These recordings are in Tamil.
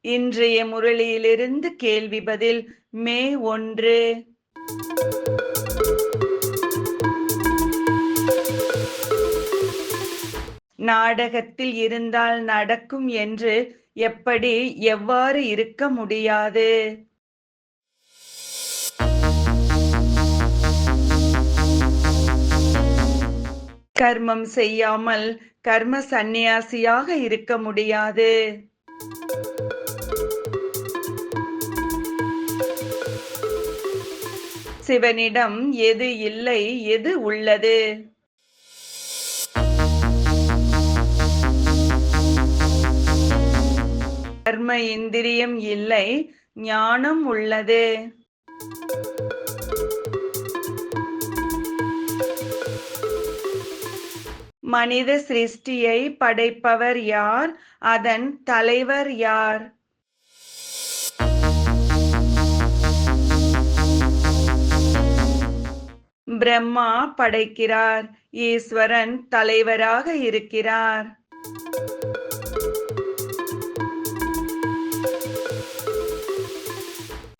இன்றைய முரளியிலிருந்து கேள்வி பதில் மே ஒன்று. நாடகத்தில் இருந்தால் நடக்கும் என்று எப்படி எவ்வாறு இருக்க முடியாது? கர்மம் செய்யாமல் கர்ம சந்நியாசியாக இருக்க முடியாது. சிவனிடம் எது இல்லை எது உள்ளது? கர்ம இந்திரியம் இல்லை ஞானம் உள்ளது. மனித சிருஷ்டியை படைப்பவர் யார்? அதன் தலைவர் யார்? பிரம்மா படைக்கிறார். ஈஸ்வரன் தலைவராக இருக்கிறார்.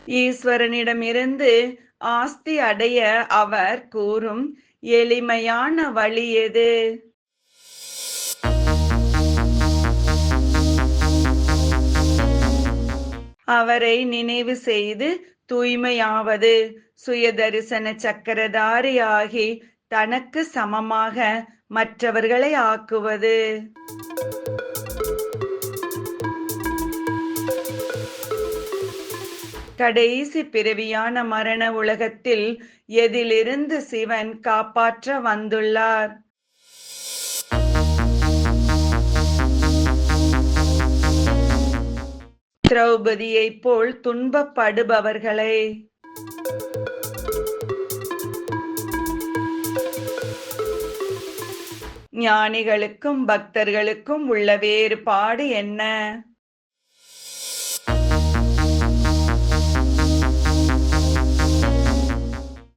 ஈஸ்வரனிடமிருந்து ஆஸ்தி அடைய அவர் கூறும் எளிமையான வழி எது? அவரை நினைவு செய்து தூய்மையாவது. சுயதரிசன சக்கரதாரியாகி தனக்கு சமமாக மற்றவர்களை ஆக்குவது. கடைசி பிறவியான மரண உலகத்தில் எதிலிருந்து சிவன் காப்பாற்ற வந்துள்ளார். திரௌபதியைப் போல் துன்பப்படுபவர்களை. ஞானிகளுக்கும் பக்தர்களுக்கும் உள்ள வேறுபாடு என்ன?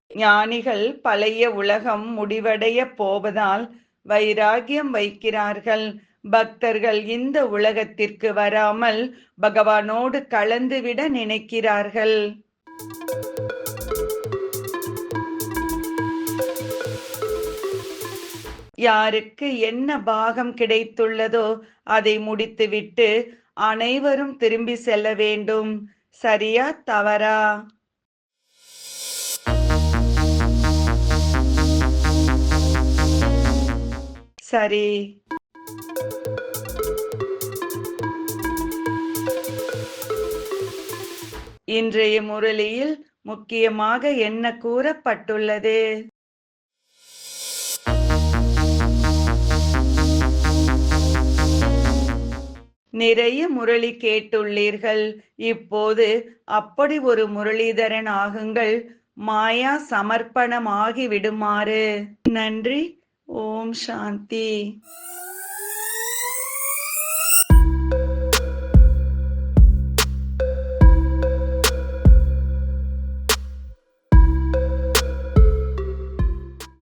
ஞானிகள் பழைய உலகம் முடிவடைய போவதால் வைராகியம் வைக்கிறார்கள். பக்தர்கள் இந்த உலகத்திற்கு வராமல் பகவானோடு கலந்துவிட நினைக்கிறார்கள். யாருக்கு என்ன பாகம் கிடைத்துள்ளதோ அதை முடித்துவிட்டு அனைவரும் திரும்பி செல்ல வேண்டும். சரியா தவறா? சரி. இன்றைய முரளியில் முக்கியமாக என்ன கூறப்பட்டுள்ளது? நிறைய முரளி கேட்டுள்ளீர்கள். இப்போது அப்படி ஒரு முரளிதரன் ஆகுங்கள். மாயா சமர்ப்பணமாகி விடுமாறு. நன்றி. ஓம் சாந்தி.